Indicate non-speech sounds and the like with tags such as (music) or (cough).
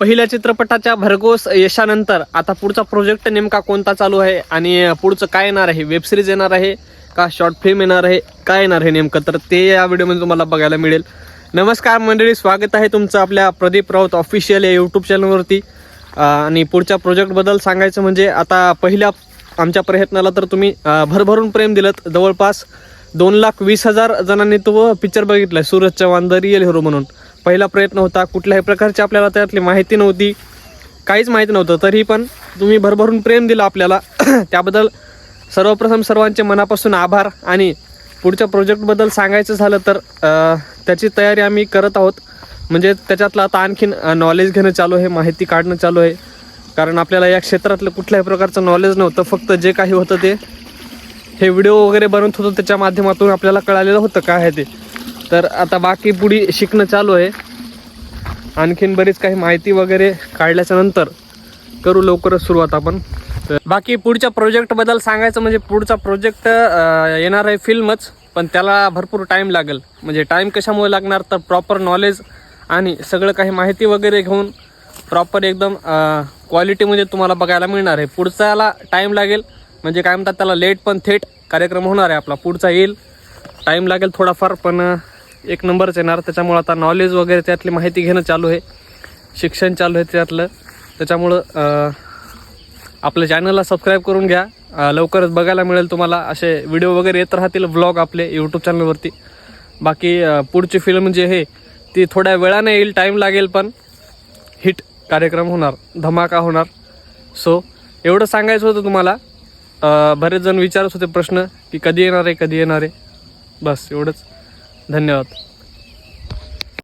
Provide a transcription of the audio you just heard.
पहिल्या चित्रपटाच्या भरघोस यशानंतर आता पुढचा प्रोजेक्ट नेमका कोणता चालू आहे आणि पुढचं काय येणार आहे? वेबसिरीज येणार आहे का शॉर्ट फिल्म येणार आहे? काय येणार आहे नेमकं? तर ते या व्हिडिओमध्ये तुम्हाला बघायला मिळेल. नमस्कार मंडळी स्वागत आहे तुमचं आपल्या प्रदीप राऊत ऑफिशियल या यूट्यूब चॅनलवरती आणि पुढच्या प्रोजेक्टबद्दल सांगायचं म्हणजे आता पहिल्या आमच्या प्रयत्नाला तर तुम्ही भरभरून प्रेम दिलं जवळपास दोन लाख वीस हजार जणांनी तो पिक्चर बघितला Suraj Chavan the real hero म्हणून. पहिला प्रयत्न होता कुठल्याही प्रकारची आपल्याला त्यातली माहिती नव्हती काहीच माहिती नव्हतं. तरी पण तुम्ही भरभरून प्रेम दिलं आपल्याला. (clears throat) त्याबद्दल सर्वप्रथम सर्वांचे मनापासून आभार आणि पुढच्या प्रोजेक्टबद्दल सांगायचं झालं तर त्याची तयारी आम्ही करत आहोत. म्हणजे त्याच्यातलं आता आणखीन नॉलेज घेणं चालू आहे माहिती काढणं चालू आहे. कारण आपल्याला या क्षेत्रातलं कुठल्याही प्रकारचं नॉलेज नव्हतं फक्त जे काही होतं ते हे व्हिडिओ वगैरे बनवत होतो त्याच्या माध्यमातून आपल्याला कळालेलं होतं काय आहे ते. तर आता बाकी पुढी शिकणं चालू आहे. आणखीन बरीच काही माहिती वगैरे काढल्याच्या नंतर करू लवकरच सुरुवात आपण. तर बाकी पुढच्या प्रोजेक्टबद्दल सांगायचं म्हणजे पुढचा प्रोजेक्ट येणार आहे फिल्मच पण त्याला भरपूर टाईम लागेल. म्हणजे टाईम कशामुळे लागणार तर प्रॉपर नॉलेज आणि सगळं काही माहिती वगैरे घेऊन प्रॉपर एकदम क्वालिटीमध्ये तुम्हाला बघायला मिळणार आहे. पुढच्याला टाईम लागेल. म्हणजे काय म्हणतात त्याला लेट पण थेट कार्यक्रम होणार आहे आपला. पुढचा येईल. टाईम लागेल थोडाफार पण एक नंबरच येणार. त्याच्यामुळं आता नॉलेज वगैरे त्यातली माहिती घेणं चालू आहे. शिक्षण चालू आहे त्यातलं. त्याच्यामुळं आपल्या चॅनलला सबस्क्राईब करून घ्या. लवकरच बघायला मिळेल तुम्हाला. असे व्हिडिओ वगैरे येत राहतील व्लॉग आपले यूट्यूब चॅनलवरती बाकी पुढची फिल्म जी आहे ती थोड्या वेळाने येईल टाईम लागेल पण हिट कार्यक्रम होणार. धमाका होणार. सो एवढं सांगायचं होतं तुम्हाला. बरेच जण विचारत होते प्रश्न की कधी येणार आहे कधी येणार आहे. बस एवढंच. धन्यवाद.